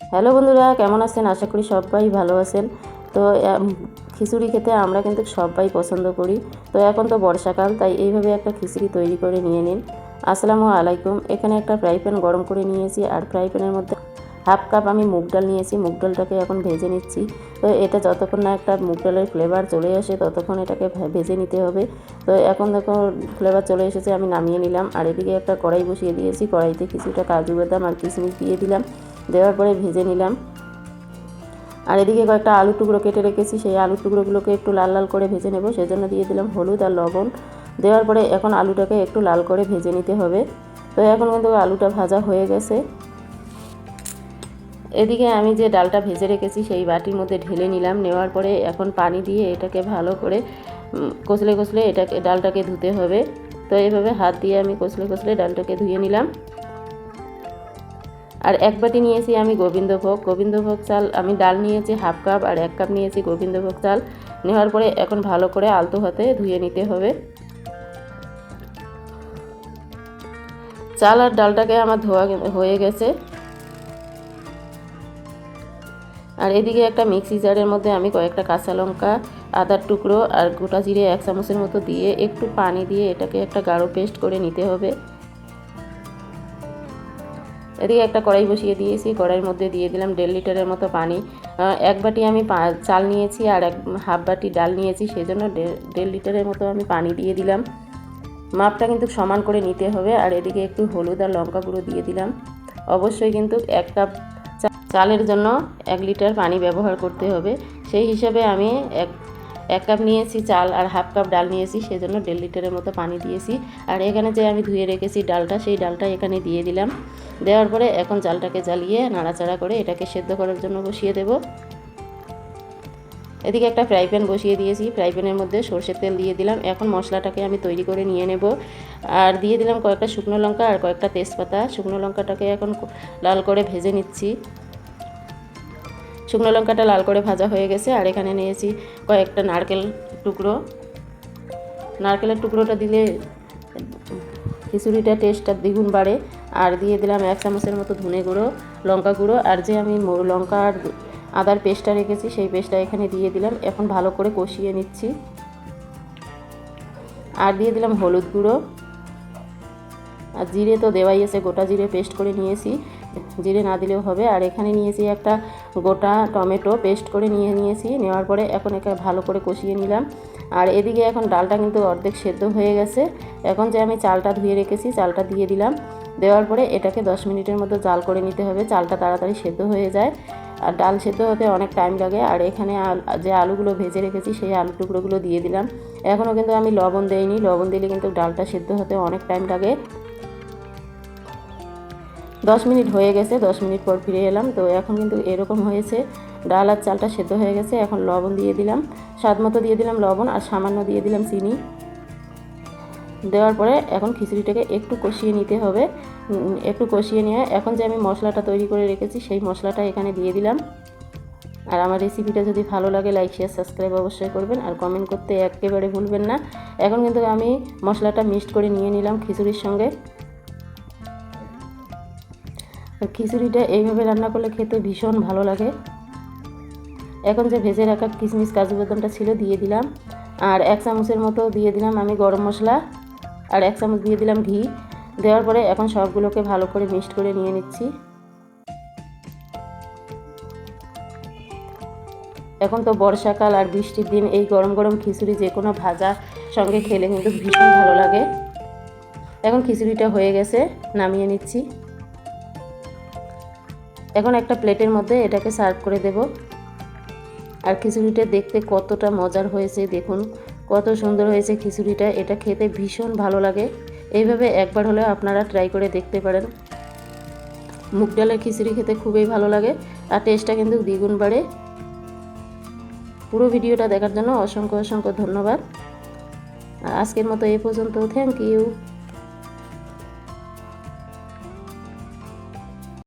Hello বন্ধুরা, কেমন আছেন? আশা করি সবাই ভালো আছেন। তো খিচুড়ি খেতে আমরা কিন্তু সবাই পছন্দ করি। তো, এখন তো বর্ষাকাল, তাই এইভাবে একটা খিচুড়ি তৈরি করে নিয়ে নিন। আসসালামু আলাইকুম। এখানে একটা ফ্রাই প্যান গরম করে নিয়েছি, আর ফ্রাই প্যানের মধ্যে হাফ কাপ আমি মুগ ডাল নিয়েছি। মুগ ডালটাকে এখন ভেজে নিচ্ছি। তো, এটা যতক্ষণ না একটা মুগ ডালের ফ্লেভার চলে আসে, ততক্ষণ এটাকে ভেজে নিতে হবে। তো, এখন দেখো ফ্লেভার চলে এসেছে, আমি নামিয়ে নিলাম। আর এদিকে একটা কড়াই বসিয়ে দিয়েছি। কড়াইতে কিছুটা কাজু বাদাম আর কিশমিশ দিয়ে দিলাম। দেওয়ার পরে ভেজে নিলাম। আর এদিকে কয়েকটা আলু টুকরো কেটে রেখেছি সেই আলু টুকরোগুলোকে একটু লাল লাল করে ভেজে নেব। সেজন্য দিয়ে দিলাম হলুদ আর লবণ। দেওয়ার পরে এখন আলুটাকে একটু লাল করে ভেজে নিতে হবে। তো এখন কিন্তু আলুটা ভাজা হয়ে গেছে। এদিকে আমি যে ডালটা ভেজে রেখেছি সেই বাটির মধ্যে ঢেলে নিলাম। নেওয়ার পরে এখন পানি দিয়ে এটাকে ভালো করে উম, কষলে এটাকে ডালটাকে ধুতে হবে। তো এইভাবে হাত দিয়ে আমি কষলে কষলে ডালটাকে ধুয়ে নিলাম। আর এক বাটি নিয়েছি আমি গোবিন্দভোগ। গোবিন্দভোগ চাল আমি ডাল নিয়েছি হাফ কাপ আর এক কাপ নিয়েছি গোবিন্দভোগ চাল। নেওয়ার পরে এখন ভালো করে আলতো হাতে ধুয়ে নিতে হবে। চাল আর ডালটাকে আমার ধোয়া হয়ে গেছে। আর এদিকে একটা মিক্সি জারের মধ্যে আমি কয়েকটা কাঁচা লঙ্কা, আদার টুকরো আর গোটা জিরে এক চামচের মতো দিয়ে একটু পানি দিয়ে এটাকে একটা গাঢ় পেস্ট করে নিতে হবে। এদিকে একটা কড়াই বসিয়ে দিয়েছি, কড়াইয়ের মধ্যে দিয়ে দিলাম দেড় লিটারের মতো পানি। এক বাটি আমি চাল নিয়েছি আর এক, হাফ বাটি ডাল নিয়েছি সেই জন্য দেড় লিটারের মতো আমি পানি দিয়ে দিলাম। মাপটা কিন্তু সমান করে নিতে হবে আর এদিকে একটু হলুদ আর লঙ্কা গুঁড়ো দিয়ে দিলাম। অবশ্যই কিন্তু এক কাপ চালের জন্য এক লিটার পানি ব্যবহার করতে হবে। সেই হিসাবে আমি এক এক কাপ নিয়েছি চাল আর হাফ কাপ ডাল নিয়েছি, সেজন্য দেড় লিটারের মতো পানি দিয়েছি। আর এখানে যে আমি ধুয়ে রেখেছি ডালটা, সেই ডালটা এখানে দিয়ে দিলাম। দেওয়ার পরে এখন চালটাকে জ্বালিয়ে নাড়াচাড়া করে এটাকে সেদ্ধ করার জন্য বসিয়ে দেব। এদিকে একটা ফ্রাই প্যান বসিয়ে দিয়েছি। ফ্রাই প্যানের মধ্যে সর্ষের তেল দিয়ে দিলাম। এখন মশলাটাকে আমি তৈরি করে নিয়ে নেব। আর দিয়ে দিলাম কয়েকটা শুকনো লঙ্কা আর কয়েকটা তেজপাতা। শুকনো লঙ্কাটাকে এখন লাল করে ভেজে নিচ্ছি। শুকনো লঙ্কাটা লাল করে ভাজা হয়ে গেছে। আর এখানে নিয়েছি কয়েকটা নারকেল টুকরো। নারকেলের টুকরোটা দিলে খিচুড়িটা টেস্টটা দ্বিগুণ বাড়ে। আর দিয়ে দিলাম এক চামচের মতো ধনে গুঁড়ো, লঙ্কা গুঁড়ো, আর যে আমি লঙ্কা আর আদার পেস্টটা রেখেছি, সেই পেস্টটা এখানে দিয়ে দিলাম। এখন ভালো করে কষিয়ে নিচ্ছি। আর দিয়ে দিলাম হলুদ গুঁড়ো। আর জিরে তো দেওয়াই আছে, গোটা জিরে পেস্ট করে নিয়েছি। জিরে না দিলেও হবে। আর এখানে নিয়েছি একটা গোটা টমেটো পেস্ট করে নিয়ে নিয়েছি। নেওয়ার পরে এখন একে ভালো করে কষিয়ে নিলাম। আর এদিকে এখন ডালটা কিন্তু অর্ধেক সেদ্ধ হয়ে গেছে। এখন যে আমি চালটা ধুয়ে রেখেছি, চালটা দিয়ে দিলাম। দেওয়ার পরে এটাকে দশ মিনিটের মতো জাল করে নিতে হবে। চালটা তাড়াতাড়ি সেদ্ধ হয়ে যায়। আর ডাল সেদ্ধ হতে অনেক টাইম লাগে। আর এখানে যে আলুগুলো ভেজে রেখেছি, সেই আলু টুকরোগুলো দিয়ে দিলাম। এখনও কিন্তু আমি লবণ দেইনি। লবণ দিলে কিন্তু ডালটা সেদ্ধ হতে অনেক টাইম লাগে। দশ মিনিট হয়ে গেছে, দশ মিনিট পর ফিরে এলাম। তো এখন কিন্তু এরকম হয়েছে, ডাল আর চালটা সেদ্ধ হয়ে গেছে, এখন লবণ দিয়ে দিলাম। স্বাদ মতো দিয়ে দিলাম লবণ আর সামান্য দিয়ে দিলাম চিনি। দেওয়ার পরে এখন খিচুড়িটাকে একটু কষিয়ে নিতে হবে। একটু কষিয়ে নিয়ে এখন যে আমি মশলাটা তৈরি করে রেখেছি, সেই মশলাটা এখানে দিয়ে দিলাম। আর আমার রেসিপিটা যদি ভালো লাগে, লাইক শেয়ার সাবস্ক্রাইব অবশ্যই করবেন আর কমেন্ট করতে একেবারে ভুলবেন না। এখন কিন্তু আমি মশলাটা মিক্সড করে নিয়ে নিলাম খিচুড়ির সঙ্গে। খিচুড়িটা এইভাবে রান্না করলে খেতে ভীষণ ভালো লাগে। এখন যে ভেজে রাখা কিশমিশ কাজু বাদামটা ছিল দিয়ে দিলাম। আর এক চামচের মতো দিয়ে দিলাম আমি গরম মশলা। আর এক চামচ দিয়ে দিলাম ঘি। দেওয়ার পরে এখন সবগুলোকে ভালো করে মিক্সড করে নিয়ে নিচ্ছি। এখন তো বর্ষাকাল আর বৃষ্টির দিন এই গরম গরম খিচুড়ি যে কোনো ভাজা সঙ্গে খেলে কিন্তু ভীষণ ভালো লাগে। এখন খিচুড়িটা হয়ে গেছে, নামিয়ে নিচ্ছি। এখন একটা প্লেটের মধ্যে এটাকে সার্ভ করে দেব। আর খিচুড়িটা দেখতে কতটা মজার হয়েছে, দেখুন। কত সুন্দর হয়েছে খিচুড়িটা, এটা খেতে ভীষণ ভালো লাগে। এইভাবে একবার হলেও আপনারা ট্রাই করে দেখতে পারেন। মুগ ডালের খিচুড়ি খেতে খুবই ভালো লাগে আর টেস্টটা কিন্তু দ্বিগুণ বাড়ে। পুরো ভিডিওটা দেখার জন্য অসংখ্য অসংখ্য ধন্যবাদ। আজকের মতো এ পর্যন্ত থ্যাংক ইউ